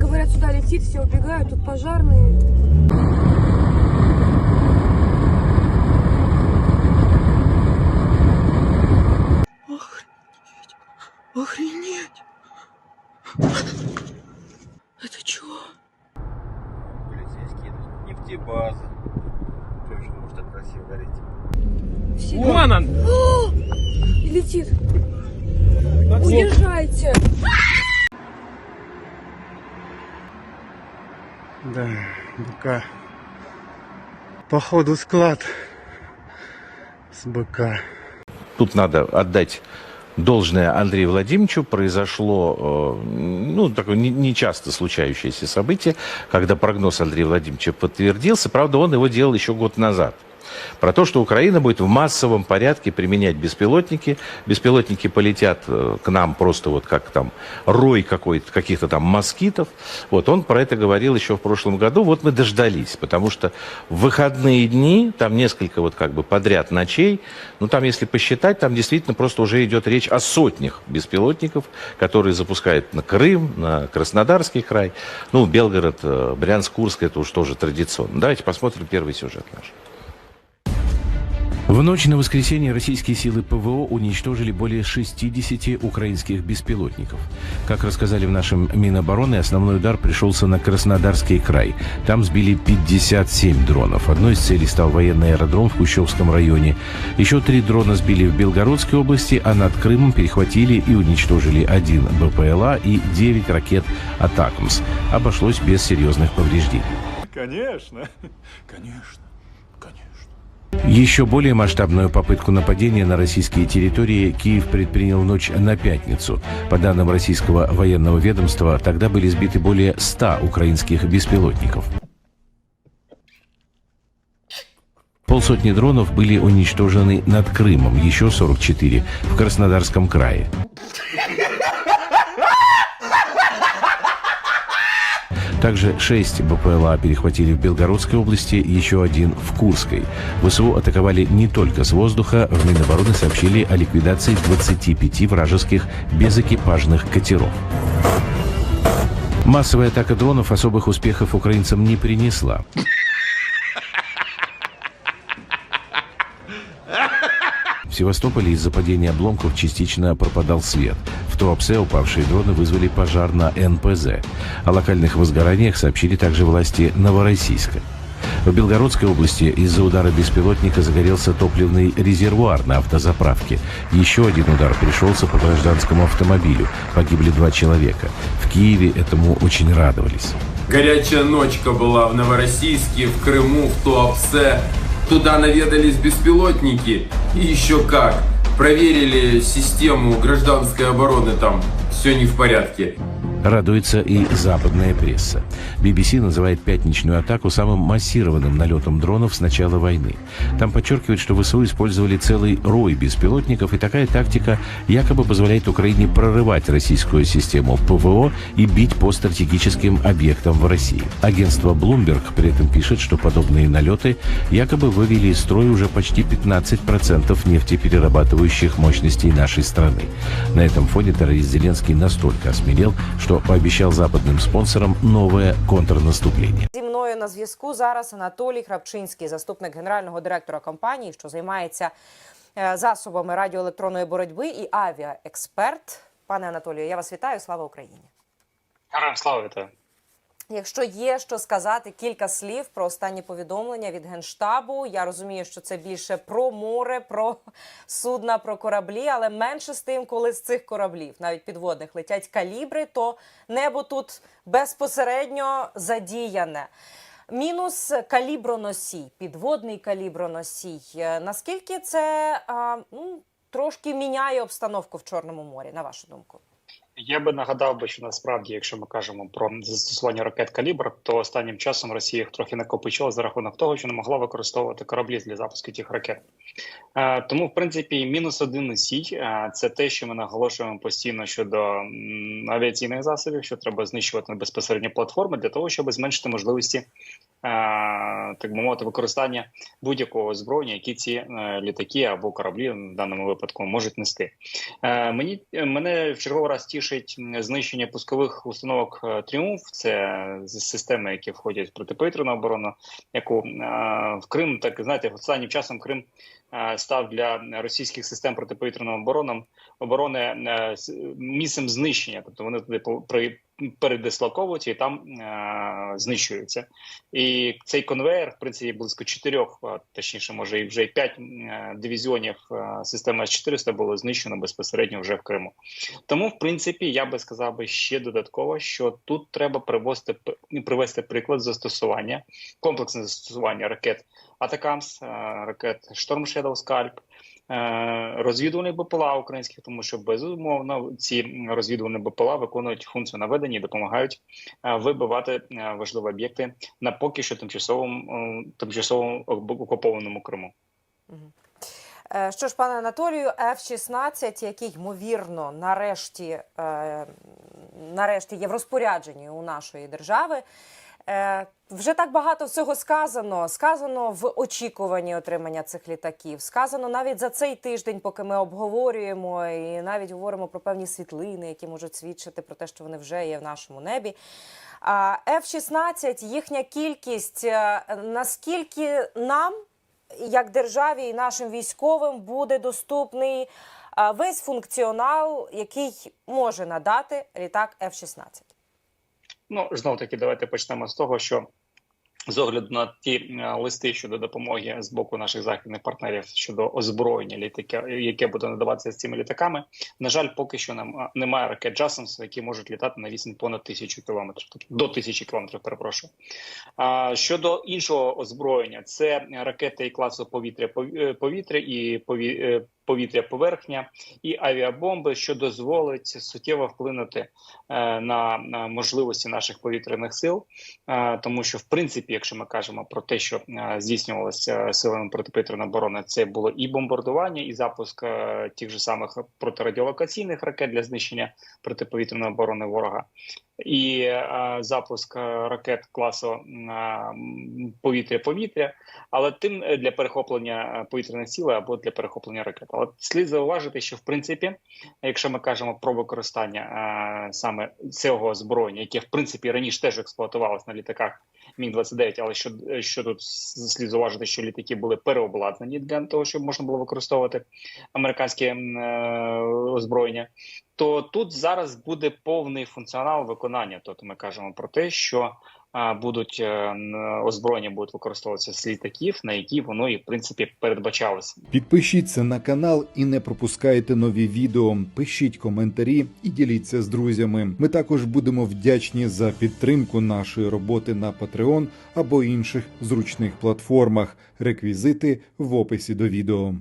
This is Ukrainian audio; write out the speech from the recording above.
Говорят, сюда летит, все убегают, тут пожарные. Охренеть! Это чего? Полицейские, нефтебаза. Что еще может так красиво гореть? Вон он! О! Летит. Уезжайте. Да, БК. Походу склад с БК. Тут надо отдать должное Андрею Владимировичу. Произошло, э, ну, такое не- нечасто случающееся событие, когда прогноз Андрея Владимировича подтвердился. Правда, он его делал еще год назад. Про то, что Украина будет в массовом порядке применять беспилотники. Беспилотники полетят э, к нам просто вот как там рой какой-то, каких-то там москитов. Вот он про это говорил еще в прошлом году. Вот мы дождались, потому что в выходные дни, там несколько вот как бы подряд ночей, ну там если посчитать, там действительно просто уже идет речь о сотнях беспилотников, которые запускают на Крым, на Краснодарский край, ну Белгород, э, Брянск, Курск, это уж тоже традиционно. Давайте посмотрим первый сюжет наш. В ночь на воскресенье российские силы ПВО уничтожили более 60 украинских беспилотников. Как рассказали в нашем Минобороны, основной удар пришелся на Краснодарский край. Там сбили 57 дронов. Одной из целей стал военный аэродром в Кущевском районе. Еще три дрона сбили в Белгородской области, а над Крымом перехватили и уничтожили один БПЛА и 9 ракет «Атакмс». Обошлось без серьезных повреждений. Конечно, конечно, конечно. Еще более масштабную попытку нападения на российские территории Киев предпринял в ночь на пятницу. По данным российского военного ведомства, тогда были сбиты более 100 украинских беспилотников. Полсотни дронов были уничтожены над Крымом, еще 44 в Краснодарском крае. Также шесть БПЛА перехватили в Белгородской области, еще один в Курской. ВСУ атаковали не только с воздуха. В Минобороны сообщили о ликвидации 25 вражеских безэкипажных катеров. Массовая атака дронов особых успехов украинцам не принесла. В Севастополе из-за падения обломков частично пропадал свет. В Туапсе упавшие дроны вызвали пожар на НПЗ. О локальных возгораниях сообщили также власти Новороссийска. В Белгородской области из-за удара беспилотника загорелся топливный резервуар на автозаправке. Еще один удар пришелся по гражданскому автомобилю. Погибли два человека. В Киеве этому очень радовались. Горячая ночка была в Новороссийске, в Крыму, в Туапсе. Туда наведались беспилотники. И еще как. Проверили систему гражданской обороны там. Все не в порядке. Радуется и западная пресса. BBC называет пятничную атаку самым массированным налетом дронов с начала войны. Там подчеркивают, что ВСУ использовали целый рой беспилотников, и такая тактика якобы позволяет Украине прорывать российскую систему ПВО и бить по стратегическим объектам в России. Агентство Bloomberg при этом пишет, что подобные налеты якобы вывели из строя уже почти 15% нефтеперерабатывающих мощностей нашей страны. На этом фоне террорист Зеленский настолько осмелел, что пообещал западным спонсорам новое контрнаступление. Зі мною на зв'язку зараз Анатолій Храпчинський, заступник генерального директора компанії, що займається е, засобами радіоелектронної боротьби і авіаексперт. Пане Анатолію, я вас вітаю. Слава Україні! Героям слава вітаю. Якщо є що сказати, кілька слів про останні повідомлення від генштабу. Я розумію, що це більше про море, про судна, про кораблі, але менше з тим, коли з цих кораблів, навіть підводних, летять калібри, то небо тут безпосередньо задіяне. Мінус каліброносій, підводний каліброносій. Е, Наскільки це а, ну, трошки міняє обстановку в Чорному морі, на вашу думку? Я би нагадав би, що насправді, якщо ми кажемо про застосування ракет калібр, то останнім часом Росія їх трохи накопичила за рахунок того, що не могла використовувати кораблі для запуску тих ракет. Е, тому, в принципі, мінус один носій е, це те, що ми наголошуємо постійно щодо авіаційних засобів, що треба знищувати безпосередньо платформи для того, щоб зменшити можливості так би мовити, використання будь-якого озброєння, які ці е, літаки або кораблі в даному випадку можуть нести. Е, Мені мене в черговий раз тішить знищення пускових установок е, Тріумф. Це системи, які входять в протиповітряну оборону, яку в Крим, так знаєте, останнім часом Крим став для російських систем протиповітряної оборони оборони місцем знищення, тобто вони туди передислоковуються і там е, знищуються. І цей конвейер, в принципі, близько чотирьох, точніше, може, і вже п'ять е, дивізіонів е, системи С-400 було знищено безпосередньо вже в Криму. Тому, в принципі, я би сказав би ще додатково, що тут треба привести привести приклад застосування, комплексне застосування ракет Атакамс, е, ракет Шторм Shadow Скальп, е, розвідувальних БПЛА українських, тому що безумовно ці розвідувальні БПЛА виконують функцію наведення і допомагають е, вибивати е, важливі об'єкти на поки що тимчасовому тимчасово окупованому Криму. Що ж, пане Анатолію, F-16, який ймовірно нарешті, нарешті є в розпорядженні у нашої держави. Е, Вже так багато всього сказано. Сказано в очікуванні отримання цих літаків. Сказано навіть за цей тиждень, поки ми обговорюємо, і навіть говоримо про певні світлини, які можуть свідчити про те, що вони вже є в нашому небі. А F-16, їхня кількість, е, наскільки нам, як державі і нашим військовим, буде доступний весь функціонал, який може надати літак F-16? Ну знов таки, давайте почнемо з того, що з огляду на ті е, листи щодо допомоги з боку наших західних партнерів щодо озброєння літака, яке буде надаватися з цими літаками. На жаль, поки що нам е, немає ракет Джасамс, які можуть літати на відстань понад тисячу кілометрів, тобто до тисячі кілометрів. Перепрошую. А щодо іншого озброєння, це ракети класу повітря пові- повітря і пові- е, повітря поверхня і авіабомби, що дозволить суттєво вплинути е, на, можливості наших повітряних сил, Е, тому що в принципі, якщо ми кажемо про те, що е, здійснювалося силами протиповітряної оборони, це було і бомбардування, і запуск тих же самих протирадіолокаційних ракет для знищення протиповітряної оборони ворога. І е, запуск е, ракет класу повітря-повітря, але тим е, для перехоплення повітряних цілей або для перехоплення ракет. Але слід зауважити, що в принципі, якщо ми кажемо про використання саме цього зброєння, яке в принципі раніше теж експлуатувалось на літаках Міг 29 але що, що тут слід зауважити, що літаки були переобладнані для того, щоб можна було використовувати американське е, озброєння. То тут зараз буде повний функціонал виконання. Тобто ми кажемо про те, що будуть е, озброєння будуть використовуватися з літаків, на які воно і в принципі передбачалося. Підпишіться на канал і не пропускайте нові відео. Пишіть коментарі і діліться з друзями. Ми також будемо вдячні за підтримку нашої роботи на Patreon або інших зручних платформах. Реквізити в описі до відео.